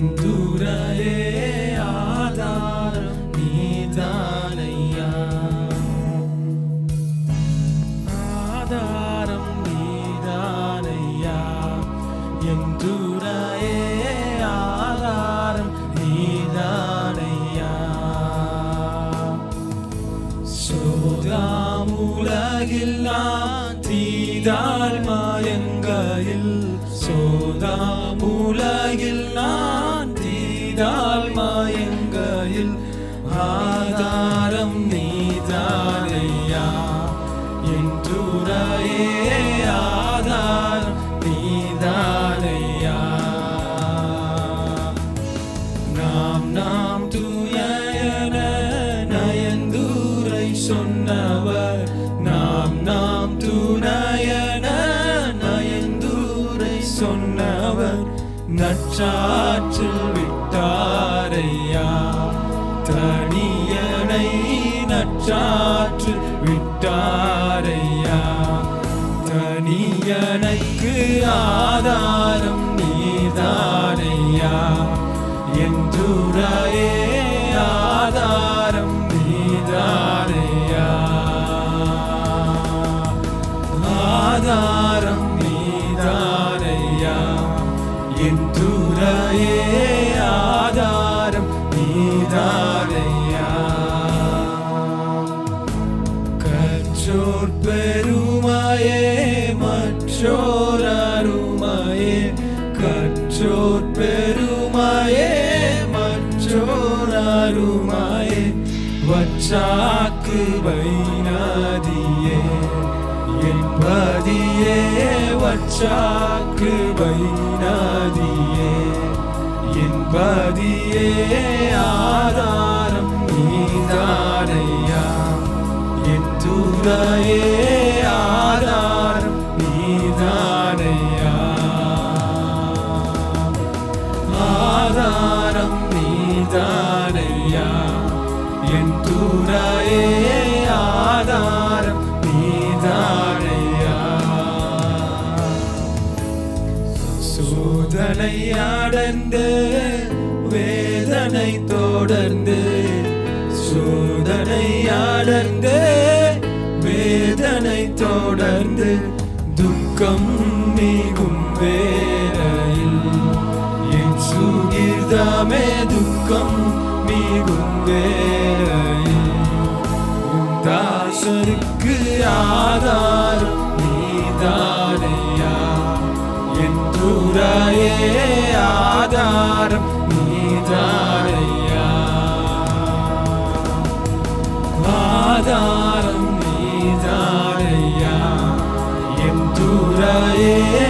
என் ஆதாரம் நீதானையா? ஆதாரம் நீதானையா? என் துறையே ஆதாரம் நீதானையா? சோதாமுலகில் நான் தீதால் மாயங்கையில் சோதாமுலகில் நான் தீதால் மாயங்கையில் ஆதாரம் நீதானையா? என் துறையே ஆதாரம் நீதானையா? நாம் நாம் தூயன நயந்தூரை சொன்னவர் நாம் நாம் தூ அவர் நற்றாற்றில் விட்டாரையா? தனியனை நற்றாற்றில் விட்டாரையா? தனியனைக்கு ஆதாரம் நீதானையா? என்றுரையே என்றுரையே ஆதாரம் நீதானையா? கற்றோர் பெருமாயே மற்றோர் அருமையே. கற்றோர் பெருமாயே மற்றோர் அருமையே. வச்சாக்கு என்பதியே வச்சாக்கு வைநாதியே என்பதியே ஆதாரம் நீதானையா என் துறையே ஆதாரம் நீதானையா. ஆதாரம் நீதானையா என் துறையே சோதனை அடைந்து வேதனை தொடர்ந்து சோதனை அடைந்து வேதனை தொடர்ந்து துக்கம் மிகும் வேளையில். என் சுகிர்தமே துக்கம் மிகும் வேளையில். தாசருக்கு ஆதாரம் ஆதாரம் நீதாரையா ஆதாரம் நீதாரையா என் துறையே